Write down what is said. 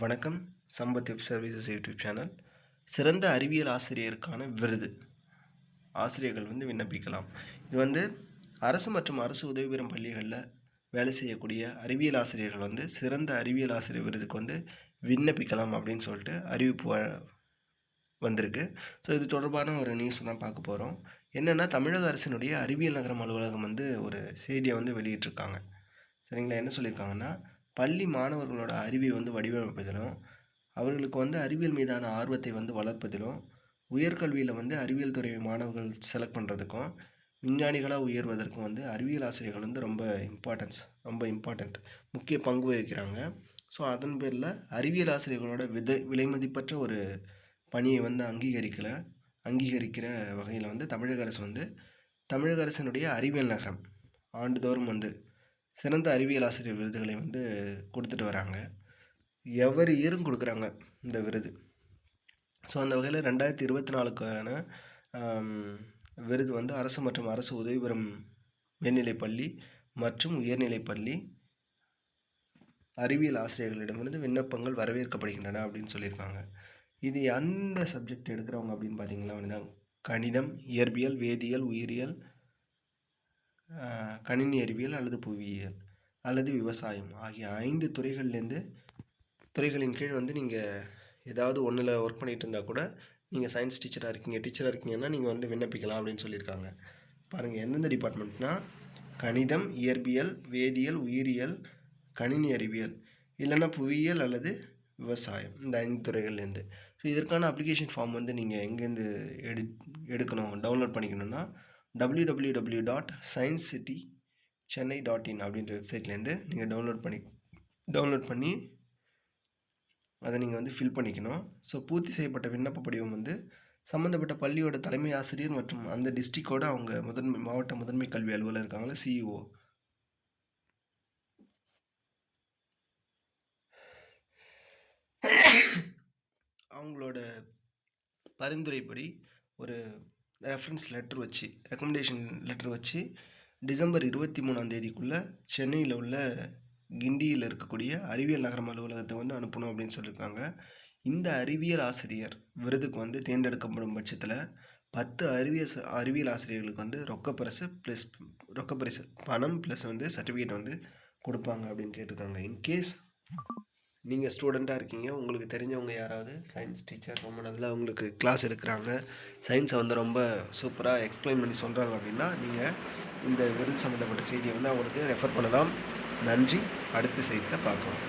வணக்கம். Sampath web services YouTube channel. சிறந்த அறிவியல் ஆசிரியருக்கான விருது. ஆசிரியர்கள் வந்து விண்ணப்பிக்கலாம். இது வந்து அரசு மற்றும் அரசு உதவி பெறும் பள்ளிகளில் வேலை செய்யக்கூடிய அறிவியல் ஆசிரியர்கள் வந்து சிறந்த அறிவியல் ஆசிரியர் விருதுக்கு வந்து விண்ணப்பிக்கலாம் அப்படின்னு சொல்லிட்டு அறிவிப்பு வ- வந்திருக்கு. ஸோ இது தொடர்பான ஒரு நியூஸ் தான் பார்க்க போகிறோம் என்னென்னா தமிழக அரசினுடைய அறிவியல் நகரம் அலுவலகம் வந்து ஒரு செய்தியை வந்து வெளியிட்டிருக்காங்க. சரிங்களா? என்ன சொல்லியிருக்காங்கன்னா பள்ளி மாணவர்களோட அறிவை வந்து வடிவமைப்பதிலும் அவர்களுக்கு வந்து அறிவியல் மீதான ஆர்வத்தை வந்து வளர்ப்பதிலும் உயர்கல்வியில் வந்து அறிவியல் துறை மாணவர்கள் செலக்ட் பண்ணுறதுக்கும் விஞ்ஞானிகளாக உயர்வதற்கும் வந்து அறிவியல் ஆசிரியர்கள் வந்து ரொம்ப இம்பார்ட்டன்ஸ் ரொம்ப இம்பார்ட்டண்ட் முக்கிய பங்கு வகிக்கிறாங்க. ஸோ அதன் பேரில் அறிவியல் ஆசிரியர்களோட விதை விலைமதிப்பற்ற ஒரு பணியை வந்து அங்கீகரிக்கல அங்கீகரிக்கிற வகையில் வந்து தமிழக அரசு வந்து தமிழக அரசினுடைய அறிவியல் நகரம் ஆண்டுதோறும் வந்து சிறந்த அறிவியல் ஆசிரியர் விருதுகளை வந்து கொடுத்துட்டு வராங்க. எவர் இயரும் கொடுக்குறாங்க இந்த விருது. ஸோ அந்த வகையில் ரெண்டாயிரத்தி இருபத்தி நாலுக்கான விருது வந்து அரசு மற்றும் அரசு உதவி பெறும் மேல்நிலைப் பள்ளி மற்றும் உயர்நிலைப் பள்ளி அறிவியல் ஆசிரியர்களிடமிருந்து விண்ணப்பங்கள் வரவேற்கப்படுகின்றன அப்படின்னு சொல்லியிருக்காங்க. இது எந்த சப்ஜெக்ட் எடுக்கிறவங்க அப்படின்னு பார்த்தீங்கன்னா வந்து கணிதம் இயற்பியல் வேதியியல் உயிரியல் கணினி அறிவியல் அல்லது புவியியல் அல்லது விவசாயம் ஆகிய ஐந்து துறைகள்லேருந்து துறைகளின் கீழ் வந்து நீங்கள் ஏதாவது ஒன்றில் ஒர்க் பண்ணிகிட்டு இருந்தால் கூட நீங்கள் சயின்ஸ் டீச்சராக இருக்கீங்க டீச்சராக இருக்கீங்கன்னா நீங்கள் வந்து விண்ணப்பிக்கலாம் அப்படின்னு சொல்லியிருக்காங்க. பாருங்கள் எந்தெந்த டிபார்ட்மெண்ட்னால் கணிதம் இயற்பியல் வேதியியல் உயிரியல் கணினி அறிவியல் இல்லைன்னா புவியியல் அல்லது விவசாயம் இந்த ஐந்து துறைகள்லேருந்து ஸோ இதற்கான அப்ளிகேஷன் ஃபார்ம் வந்து நீங்கள் எங்கேருந்து எடு எடுக்கணும் download பண்ணிக்கணும்னா W W W dot science city Chennai dot in அப்படின்ற வெப்சைட்லேருந்து நீங்கள் டவுன்லோட் பண்ணி டவுன்லோட் பண்ணி அதை நீங்கள் வந்து ஃபில் பண்ணிக்கணும். ஸோ பூர்த்தி செய்யப்பட்ட விண்ணப்ப படிவம் வந்து சம்மந்தப்பட்ட பள்ளியோட தலைமை ஆசிரியர் மற்றும் அந்த டிஸ்ட்ரிக்டோட அவங்க முதன்மை மாவட்ட முதன்மை கல்வி அலுவலர் இருக்காங்களா சிஇஓ அவங்களோட பரிந்துரைப்படி ஒரு ரெஃபரன்ஸ் லெட்டர் வச்சு ரெக்கமெண்டேஷன் லெட்டர் வச்சு டிசம்பர் இருபத்தி மூணாம் தேதிக்குள்ளே சென்னையில் உள்ள கிண்டியில் இருக்கக்கூடிய அறிவியல் நகரம் அலுவலகத்தை வந்து அனுப்பணும் அப்படின்னு சொல்லியிருக்காங்க இந்த அறிவியல் ஆசிரியர் விருதுக்கு வந்து தேர்ந்தெடுக்கப்படும் பட்சத்தில் பத்து அறிவியல் அறிவியல் ஆசிரியர்களுக்கு வந்து ரொக்கப்பரிசு ப்ளஸ் ரொக்கப்பரிசு பணம் ப்ளஸ் வந்து சர்டிஃபிகேட் வந்து கொடுப்பாங்க அப்படின்னு கேட்டிருக்காங்க. இன்கேஸ் நீங்கள் ஸ்டூடெண்ட்டாக இருக்கீங்க உங்களுக்கு தெரிஞ்சவங்க யாராவது? சயின்ஸ் டீச்சர் ரொம்ப நல்லா உங்களுக்கு கிளாஸ் எடுக்கிறாங்க. சயின்ஸை வந்து ரொம்ப சூப்பராக எக்ஸ்பிளைன் பண்ணி சொல்கிறாங்க அப்படின்னா நீங்கள் இந்த விருது சம்மந்தப்பட்ட செய்தியை வந்து அவங்களுக்கு ரெஃபர் பண்ணலாம். நன்றி. அடுத்த செய்தியில் பார்க்கலாம்.